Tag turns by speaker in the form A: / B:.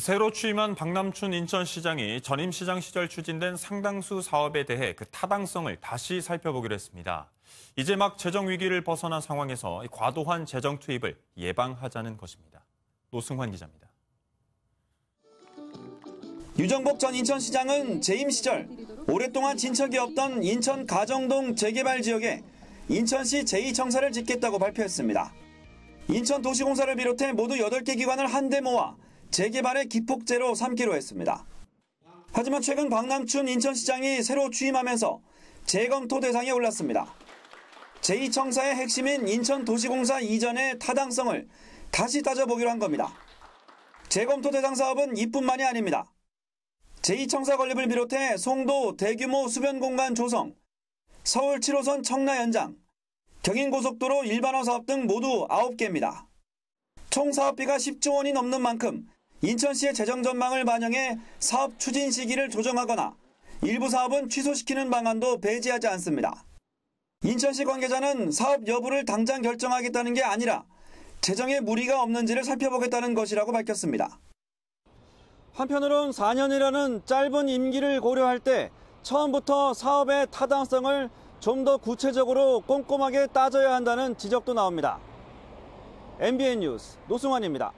A: 새로 취임한 박남춘 인천시장이 전임 시장 시절 추진된 상당수 사업에 대해 그 타당성을 다시 살펴보기로 했습니다. 이제 막 재정 위기를 벗어난 상황에서 과도한 재정 투입을 예방하자는 것입니다. 노승환 기자입니다.
B: 유정복 전 인천시장은 재임 시절 오랫동안 진척이 없던 인천 가정동 재개발 지역에 인천시 제2청사를 짓겠다고 발표했습니다. 인천도시공사를 비롯해 모두 8개 기관을 한데 모아 재개발의 기폭제로 삼기로 했습니다. 하지만 최근 박남춘 인천시장이 새로 취임하면서 재검토 대상에 올랐습니다. 제2청사의 핵심인 인천도시공사 이전의 타당성을 다시 따져보기로 한 겁니다. 재검토 대상 사업은 이뿐만이 아닙니다. 제2청사 건립을 비롯해 송도 대규모 수변 공간 조성, 서울 7호선 청라 연장, 경인고속도로 일반화 사업 등 모두 9개입니다. 총 사업비가 10조 원이 넘는 만큼 인천시의 재정 전망을 반영해 사업 추진 시기를 조정하거나 일부 사업은 취소시키는 방안도 배제하지 않습니다. 인천시 관계자는 사업 여부를 당장 결정하겠다는 게 아니라 재정에 무리가 없는지를 살펴보겠다는 것이라고 밝혔습니다. 한편으론 4년이라는 짧은 임기를 고려할 때 처음부터 사업의 타당성을 좀 더 구체적으로 꼼꼼하게 따져야 한다는 지적도 나옵니다. MBN 뉴스 노승환입니다.